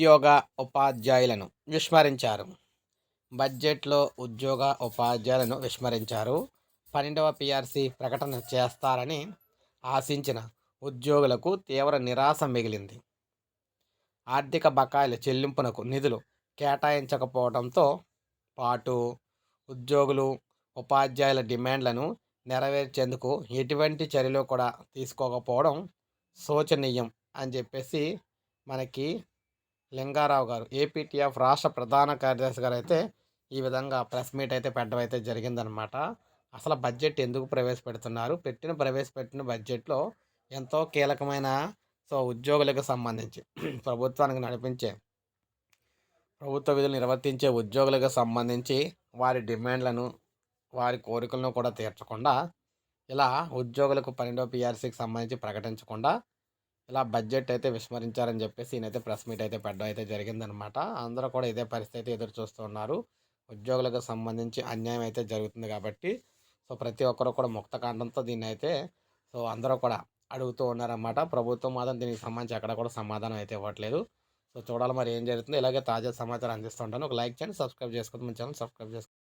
ఉద్యోగ ఉపాధ్యాయులను విస్మరించారు. బడ్జెట్లో ఉద్యోగ ఉపాధ్యాయులను విస్మరించారు. పన్నెండవ పిఆర్సీ ప్రకటన చేస్తారని ఆశించిన ఉద్యోగులకు తీవ్ర నిరాశ మిగిలింది. ఆర్థిక బకాయిల చెల్లింపునకు నిధులు కేటాయించకపోవడంతో పాటు ఉద్యోగులు ఉపాధ్యాయుల డిమాండ్లను నెరవేర్చేందుకు ఎటువంటి చర్యలు కూడా తీసుకోకపోవడం శోచనీయం అని చెప్పేసి మనకి లింగారావు గారు ఏపీటీఎఫ్ రాష్ట్ర ప్రధాన కార్యదర్శి గారు అయితే ఈ విధంగా ప్రెస్ మీట్ అయితే పెట్టడం అయితే జరిగిందనమాట అసలు బడ్జెట్ ఎందుకు ప్రవేశపెడుతున్నారు? పెట్టిన ప్రవేశపెట్టిన బడ్జెట్లో ఎంతో కీలకమైన సో ఉద్యోగులకు సంబంధించి ప్రభుత్వానికి నడిపించే ప్రభుత్వ విధులు నిర్వర్తించే ఉద్యోగులకు సంబంధించి వారి డిమాండ్లను వారి కోరికలను కూడా తీర్చకుండా ఇలా ఉద్యోగులకు పన్నెండో పిఆర్సీకి సంబంధించి ప్రకటించకుండా ఇలా బడ్జెట్ అయితే విస్మరించారని చెప్పేసి ఈయనైతే ప్రెస్ మీట్ అయితే పెట్టడం అయితే జరిగిందనమాట. అందరూ కూడా ఇదే పరిస్థితి ఎదురు చూస్తున్నారు. ఉద్యోగులకు సంబంధించి అన్యాయం అయితే జరుగుతుంది కాబట్టి సో ప్రతి ఒక్కరు కూడా ముక్త కాండంతో దీన్ని అయితే సో అందరూ కూడా అడుగుతూ ఉన్నారన్నమాట ప్రభుత్వం మాత్రం దీనికి సంబంధించి ఎక్కడ కూడా సమాధానం అయితే ఇవ్వట్లేదు. సో చూడాలి మరి ఏం జరుగుతుంది. ఇలాగే తాజా సమాచారం అందిస్తుంటాను ఒక లైక్ చేయండి సబ్స్క్రైబ్ చేసుకోండి మన ఛానల్ సబ్స్క్రైబ్ చేసుకోండి